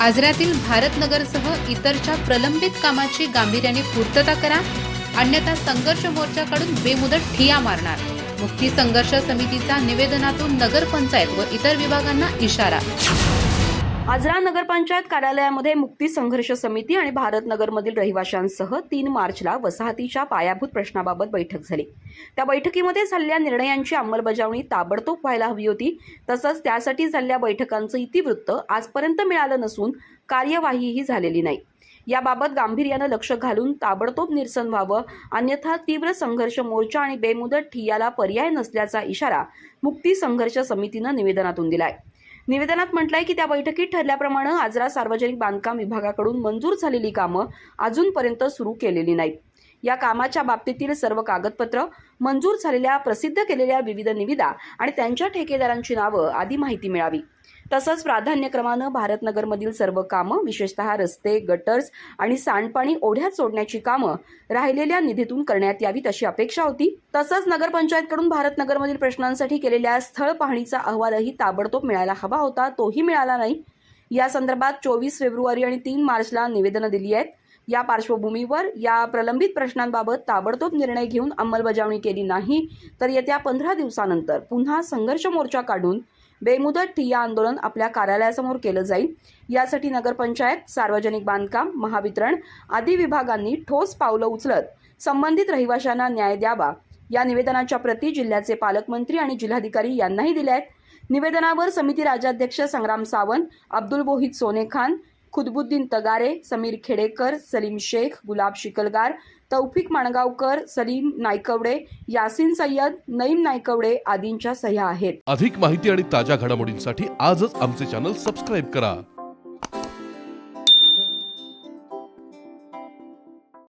आजऱ्यातील भारतनगरसह इतरच्या प्रलंबित कामाची गांभीर्याने पूर्तता करा. अन्यथा संघर्ष मोर्चाकडून बेमुदत ठिया मारणार. मुक्ती संघर्ष समितीचा निवेदनातून नगरपंचायत व इतर विभागांना इशारा. आजरा नगरपंचायत कार्यालयामध्ये मुक्ती संघर्ष समिती आणि भारत नगरमधील रहिवाशांसह तीन मार्चला वसाहतीच्या पायाभूत प्रश्नाबाबत बैठक झाली. त्या बैठकीमध्ये झालेल्या निर्णयांची अंमलबजावणी ताबडतोब व्हायला हवी होती. तसंच त्यासाठी झालेल्या बैठकांचं इतिवृत्त आजपर्यंत मिळालं नसून कार्यवाहीही झालेली नाही. याबाबत गांभीर्यानं लक्ष घालून ताबडतोब निरसन व्हावं. अन्यथा तीव्र संघर्ष मोर्चा आणि बेमुदत ठियाला पर्याय नसल्याचा इशारा मुक्ती संघर्ष समितीनं निवेदनातून दिलाय. निवेदनात म्हटलंय की त्या बैठकीत ठरल्याप्रमाणे आजरा सार्वजनिक बांधकाम विभागाकडून मंजूर झालेली कामं अजूनपर्यंत सुरू केलेली नाहीत. या कामाच्या बाबतीतील सर्व कागदपत्र मंजूर झालेल्या प्रसिद्ध केलेल्या विविध निविदा आणि त्यांच्या ठेकेदारांची नावं आदी माहिती मिळावी. तसंच प्राधान्यक्रमानं भारतनगरमधील सर्व कामं विशेषतः रस्ते गटर्स आणि सांडपाणी ओढ्यात सोडण्याची कामं राहिलेल्या निधीतून करण्यात यावीत अशी अपेक्षा होती. तसंच नगरपंचायतकडून भारतनगरमधील प्रश्नांसाठी केलेल्या स्थळ पाहणीचा अहवालही ताबडतोब मिळायला हवा होता तोही मिळाला नाही. या संदर्भात चोवीस फेब्रुवारी आणि तीन मार्चला निवेदनं दिली आहेत. या पार्श्वभूमीवर या प्रलंबित प्रश्नांबाबत ताबडतोब निर्णय घेऊन अंमलबजावणी केली नाही तर येत्या पंधरा दिवसानंतर पुन्हा संघर्ष मोर्चा काढून बेमुदत ठिय्या आंदोलन आपल्या कार्यालयासमोर केलं जाईल. यासाठी नगरपंचायत सार्वजनिक बांधकाम महावितरण आदी विभागांनी ठोस पावलं उचलत संबंधित रहिवाशांना न्याय द्यावा. या निवेदनाच्या प्रती जिल्ह्याचे पालकमंत्री आणि जिल्हाधिकारी यांनाही दिल्या आहेत. निवेदनावर समिती राज्याध्यक्ष संग्राम सावंत अब्दुल बोहित सोने खान खुदबुद्दीन तगारे समीर खेडेकर सलीम शेख गुलाब शिकलगार तौफिक माणगावकर सलीम नायकवडे यासिन सय्यद नईम नायकवडे आदींच्या सह्या आहेत. अधिक माहिती आणि ताज्या घडामोडींसाठी आजच आमचे चॅनल सबस्क्राईब करा.